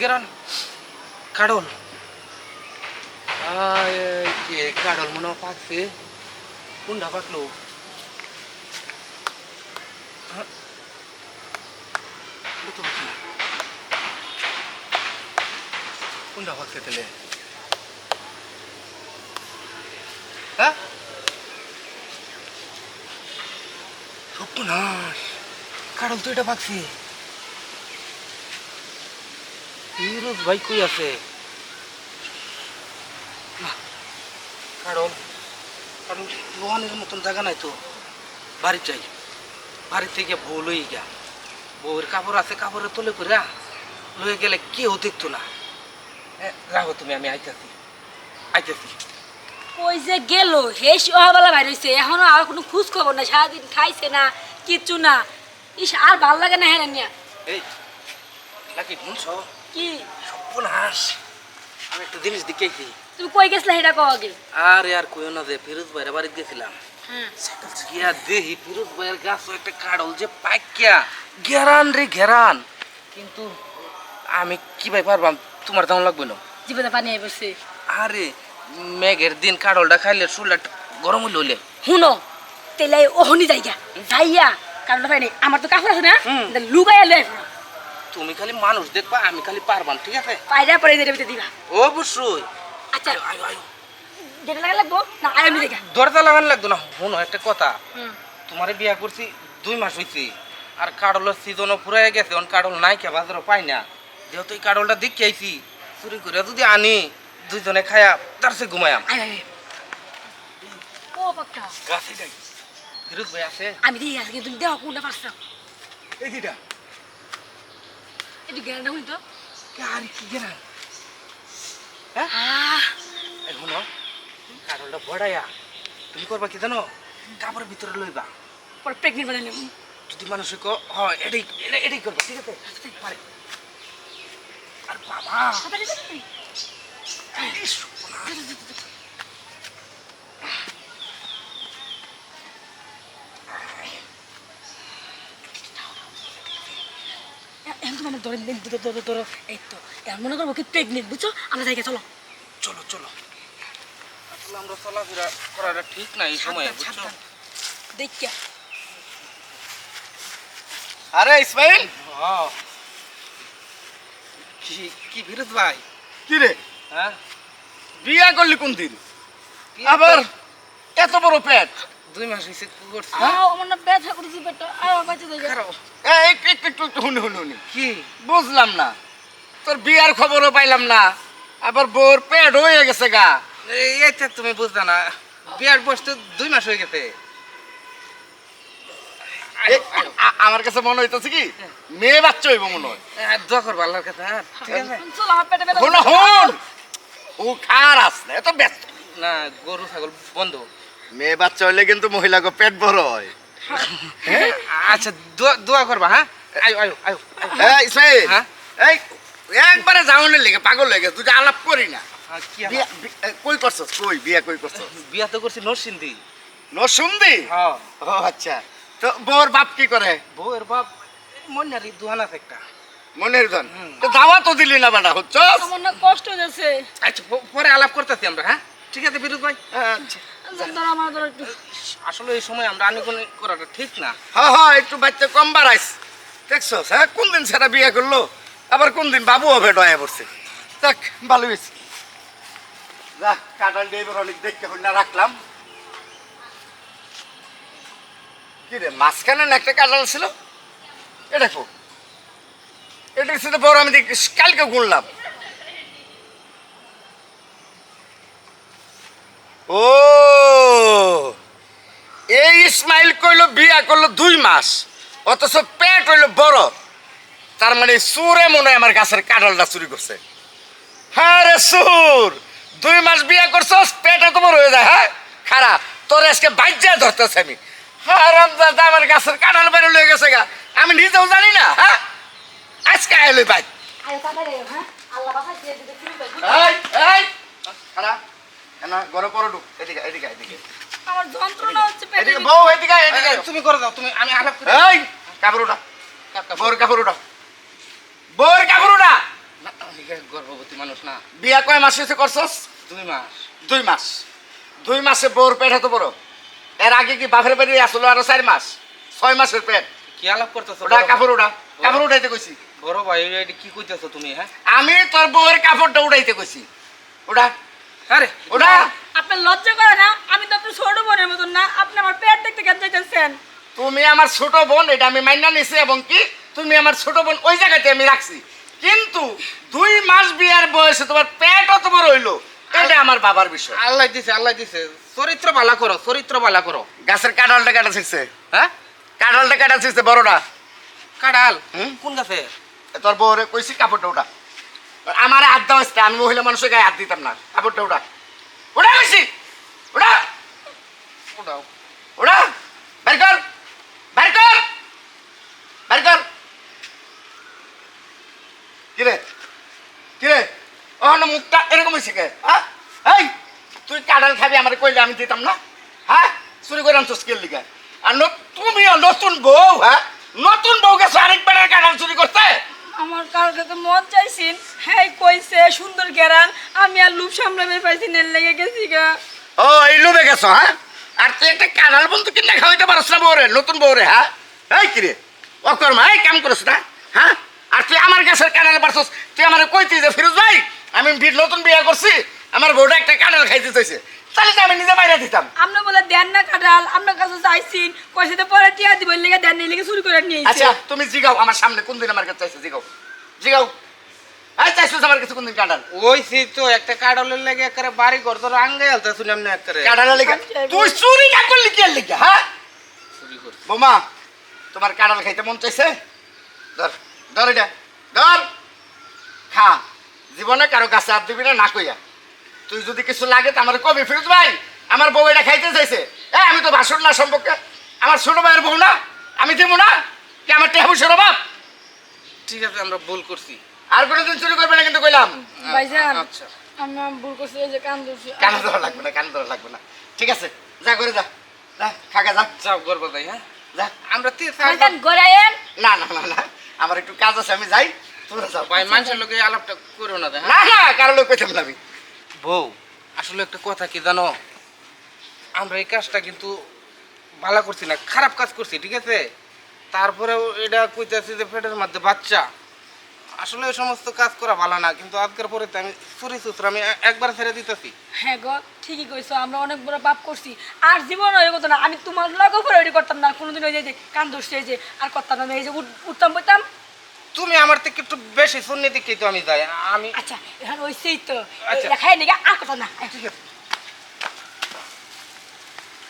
গেরান cuddle. কে cuddle মনে পাকছে? কোনটা পাকলো। কোনটা পাকছে তাহলে? হ্যাঁ? সপ্তনাশ কাডল তো এটা পাকছে। ফিরোজ ভাই কই আছে? কারণ কারণ লোহানের মতন জায়গা নাই তো। বাড়ি চাই। বাড়ি থেকে বউ লই গা বউয়ের কাপড় আছে কাপড়ে তোলে করে লয়ে গেলে কেউ দেখতো না? এ, রাখো তুমি আমি আইতাছি। আইতাছি। ওই যে গেল হে সহাবেলা বাইর হয়েছে এখনও আর কোনো খোঁজ খবর না সারাদিন খাইছে না কিচ্ছু না। ইস আর ভালো লাগে না হ্যাঁ নিয়া এই নাকি শুনছ? কি? সর্বনাশ। আমি একটা জিনিস দেখেছি তুমি কই গেছিলা সেটা কও আগে? আরে আর কইও না যে ফিরোজ ভাইয়ের বাড়িতে গেছিলাম। হ্যাঁ। গিয়া দেহি ফিরোজ ভাইয়ের গাছ একটা কাড়ল যে পাইকিয়া। ঘেরান রে ঘেরান কিন্তু আমি কি ভাই পারবাম? তোমার তেমন লাগবে না। জীবনে পানি আই পড়ছে আরে মেঘের দিন কাড়লটা খাইলে শুনলে গরম হইলে হইলে। শুনো তেলাই ওহনি যাইয়া যাইয়া কারণ পাইনি আমার তো কাপড় আছে না। লুগাইয়া আসব তুমি খালি মানুষ দেখবা আমি খালি পারবাম ঠিক আছে? পায়রা পরে যেটা দিবা। অবশ্যই। আচ্ছা আয়ো, আয়ো। যেটা লাগা লাগবো? না আয় আমি দেখা। দরজা লাগান লাগতো না। শোনো একটা কথা। তোমারে বিয়া করছি দুই মাস হইছে। আর কাডলের সিজনও ফুরাই গেছে অন কাডল নাই কে বাজারও পাই না। যেহেতু এই কাডলটা দেখি আইছি চুরি করে যদি আনি দুইজনে খায়া তার সে ঘুমায়াম। আয় আয় ও পাক্কা গাছে যাই। ফিরোজ ভাই আছে? আমি দিয়ে আজকে তুমি দেওয়া কোনটা পারছ। এই দিটা একটু জ্ঞানটা শুনি তো আর কি আহ। এই শোনো কাডলটা বড়াইয়া তুমি করবা কি জানো? কাপড়ের ভিতরে লইবা। পরে প্রেগনেন্ট বানালে যদি মানুষ ক হয় এটাই এটা- এটাই করবা ঠিক আছে? পারে। আর বাবা এই সর্বনাশ। এখন তো মানে ধরো ধরো ধরো। এই তো এর মনে করব কি প্রেগনেন্ট বুঝছ? আমরা জায়গা চলো। চলো চলো। আসলে আমরা চলাফেরা করাটা ঠিক না এই সময় বুঝছ? দেখিয়া। আরে ইসমাইল! হ্যাঁ। কি কি ফিরোজ ভাই? কি রে? হ্যাঁ? বিয়া করলি কোন দিন আবার এত বড় পেট দুই মাস হয়েছে কি করছি আও আমার না ব্যথা করেছি পেটটা আও বাঁচে যাই। এই একটু একটু একটু হুনি হুনি হুনি। কি? বুঝলাম না। তোর বিয়ার খবরও পাইলাম না। আবার বোর পেট হয়ে গেছে গা। এই এইটা তুমি বুঝতে না। বিয়ার বয়স তো দুই মাস হয়ে গেছে। আমার কাছে মনে হইতেছে কি? মেয়ে বাচ্চা হইব মনে হয়। দোয়া করব আল্লাহর কাছে হ্যাঁ। ঠিক আছে। হুন হুন ও খার আসলে এত ব্যস্ত। না গরু ছাগল বন্ধ। মেয়ে বাচ্চা হইলে কিন্তু মহিলাকে পেট বড় হয়। আচ্ছা দোয়া- দোয়া করবা হ্যাঁ? আয়ো আয়ো আয়ো। এই ইসমাইল হ্যাঁ? এই একবারে যাওনের লেগে পাগল হয়ে গেছে তুই আলাপ করি না। হ্যাঁ, কই করছস? কই বিয়া কই করছস? বিয়া তো করছি নরসিংদী। নসুন্দি হ্যাঁ। ও আচ্ছা। তো বোর বাপ কি করে? বউয়ের বাপ মন্যারি দুহান একটা। মনের ধন। তো দাওয়া তো দিলি না বেটা হচ্ছ আমার না কষ্ট হয়ে যাচ্ছে আচ্ছা পরে আলাপ করতেছি আমরা হ্যাঁ? ঠিক আছে বিরুদ্ধ ভাই? আচ্ছা। ধরো আমার ধরো একটু। আসলে এই সময় আমরা আনুগুণ করাটা ঠিক না। হ্যাঁ হ্যাঁ একটু বাচ্চা কম বাড়াইস। হ্যাঁ? কোন দিন সেটা বিয়ে করল? আবার কোন দিন বাবু হবে ডয়া পড়ছে। দেখ ভালো হয়েছে। যা কাটাল দিয়ে এবার অনেক দেখতে না রাখলাম। কি রে মাঝখানে না একটা কাটাল ছিল? এটা কো এটার সাথে বড় আমি দেখ- কালকে গুনলাম। ও ইসমাইল কইলো বিয়া করল দুই মাস অথচ পেট হইল বড়। তার মানে সুরে মনে হয় আমার গাছের কাঁঠালটা চুরি করছে। হ্যাঁ রে সুর দুই মাস বিয়া করছস পেট এত বড় হয়ে যায় হ্যাঁ? খারাপ তোর আজকে বাজ্যা ধরতেছে আমি। হ্যাঁ রামদাদা আমার গাছের কাঁঠাল বেরো লয়ে গেছে গা। আমি নিজেও জানি না হ্যাঁ? আজকে আইলো বাই। হ্যাঁ? খারাপ। না ঘরে পরে ঢুক। এদিকে এদিকে এদিকে আমার যন্ত্রণা হচ্ছে পেটে এদিকে বউ এদিকে এদিকে তুমি করে দাও তুমি আমি আলাপ করি এই কাপড় উঠা বোর কাপড় উঠা বোর কাপড় উঠা। মানুষ না। বিয়া কয় মাস হয়েছে করছস? দুই মাস। দুই মাস। দুই মাসে বউর পেট এত বড়? এর আগে কি বাপের বাড়ি আসলো আরও চার মাস? ছয় মাসের পেট। কি আলাপ করতেছো? ওটা কাপড় উড়া কাপড় উঠাইতে কইছি। বড় ভাই এটা কি কইতেছো তুমি হ্যাঁ? আমি তোর বউয়ের কাপড়টা উড়াইতে কইছি। ওটা আরে ওটা আপনার লজ্জা করে না? আমি তো আপনার ছোট বোনের মতন না আপনি আমার পেট দেখতে কেন চাইতেছেন? তুমি আমার ছোট বোন এটা আমি মাইনা নিছি এবং কি তুমি আমার ছোট বোন ওই জায়গাতে আমি রাখছি। কিন্তু দুই মাস বিয়ার বয়সে তোমার পেট অত বড় হইল। এটা আমার বাবার বিষয়। আল্লাহ দিছে আল্লাহ দিছে। চরিত্র ভালা করো চরিত্র ভালা করো। গাছের কাঁঠালটা কাটা শিখছে হ্যাঁ? কাঁঠালটা কাটা শিখছে বড়টা। কাঁঠাল? হুম? কোন গাছে? তোর বউরে কইছি কাপড়টা ওটা আমার হাত দেওয়া আমি মহিলা মানুষের গায়ে হাত দিতাম না কাপড়টা ওটা কইছি ওটা ওটাও ওটা বের কর বের কর বের কর কিরে কিরে ও না মুখটা এরকম হয়েছে কে? হ্যাঁ? এই তুই কাঁঠাল খাবি আমার কইলে আমি দিতাম না? হ্যাঁ? চুরি করে আনছো স্কেল লিখে আর ন- তুমিও নতুন বউ হ্যাঁ? নতুন বউ গেছো আরেকবার কাঁঠাল চুরি করতে? আমার কারোর কাছে মন চাইছেন। হ্যাঁ কইছে সুন্দর গেরান আমি আর লুপ সামলাবে পাইছি নেল লেগে গেছি গা। ও এই লোভে গেছো হ্যাঁ? আর তুই একটা কাঁঠাল বন্ধু কিনে খাওয়াইতে পারস না বউরে নতুন বউরে হ্যাঁ? এই কিরে অকর্মা এই কাম করছ না হ্যাঁ? আর তুই আমার গাছের কাঁঠাল পারছস তুই আমার কইতি যে ফিরোজ ভাই আমি নতুন বিয়ে করছি আমার বউটা একটা কাঁঠাল খাইতে চাইছে। তাহলে তো আমি নিজে বাইরে দিতাম। আপনি বলে দেন না কাটাল আপনার কাছে চাইছেন কইছে তো পরে টিয়া দিব লেগে দেন নেই লেগে শুরু করে নিয়ে আচ্ছা তুমি জিগাও আমার সামনে কোন দিন আমার কাছে চাইছে জিগাও। জিগাও। এই চাইছিস আমার কাছে কোন দিন কাঁঠাল? ওই সে তো একটা কাঁঠালের লেগে একেবারে বাড়ি ঘর তোর আঙ্গে আলতে শুনলাম না একেবারে। কাঁঠাল লেগে? আমি চাইব। তুই চুরি না করলি কি লিখে হ্যাঁ? চুরি বোমা তোমার কাঁঠাল খাইতে মন চাইছে? ধর ধর এটা ধর। খা। জীবনে কারও কাছে আর দিবি না না কইয়া। তুই যদি কিছু লাগে তো আমার কবি ফিরোজ ভাই আমার বউ এটা খাইতে চাইছে। এ আমি তো ভাষণ না সম্পর্কে। আমার ছোট ভাইয়ের বউ না আমি দিব না। কি আমার টেহা বসে বাপ ঠিক আছে আমরা ভুল করছি। আর কোনোদিন চুরি করবে না কিন্তু কইলাম। ভাইজান আচ্ছা। আমি ভুল করছি এই যে কান ধরছি। কান ধরা লাগবে না কান ধরা লাগবে না। ঠিক আছে যা করে যা। যা খাগা যা। যাও গর্ব তাই হ্যাঁ? যা। আমরা তে ভাইজান গড়াইয়েন না না না না। আমার একটু কাজ আছে আমি যাই। ভাই মানুষের লোকে আলাপটা করো না না না কারও লোক পেতাম না বউ আসলে একটা কথা কি জানো? আমরা এই কাজটা কিন্তু ভালো করছি না খারাপ কাজ করছি ঠিক আছে? তারপরেও এটা কইতেছি যে পেটের মধ্যে বাচ্চা। আসলে ওই সমস্ত কাজ করা ভালো না কিন্তু আজকের পরে তো আমি চুরি সুত্র আমি একবার ছেড়ে দিতেছি। হ্যাঁ গো ঠিকই কইছো আমরা অনেক বড় পাপ করছি। আর জীবন ওই কথা না আমি তোমার লগেও করে ওইটা করতাম না কোনোদিন ওই যে যে কান ধরছি যে আর করতাম না আমি এই যে উঠ- উঠতাম বইতাম। তুমি আমার থেকে একটু বেশি শূন্য দিকেই তো আমি যাই আমি আচ্ছা এখন ওই সেই তো আচ্ছা। খাই নাকি আর কথা না ঠিক আছে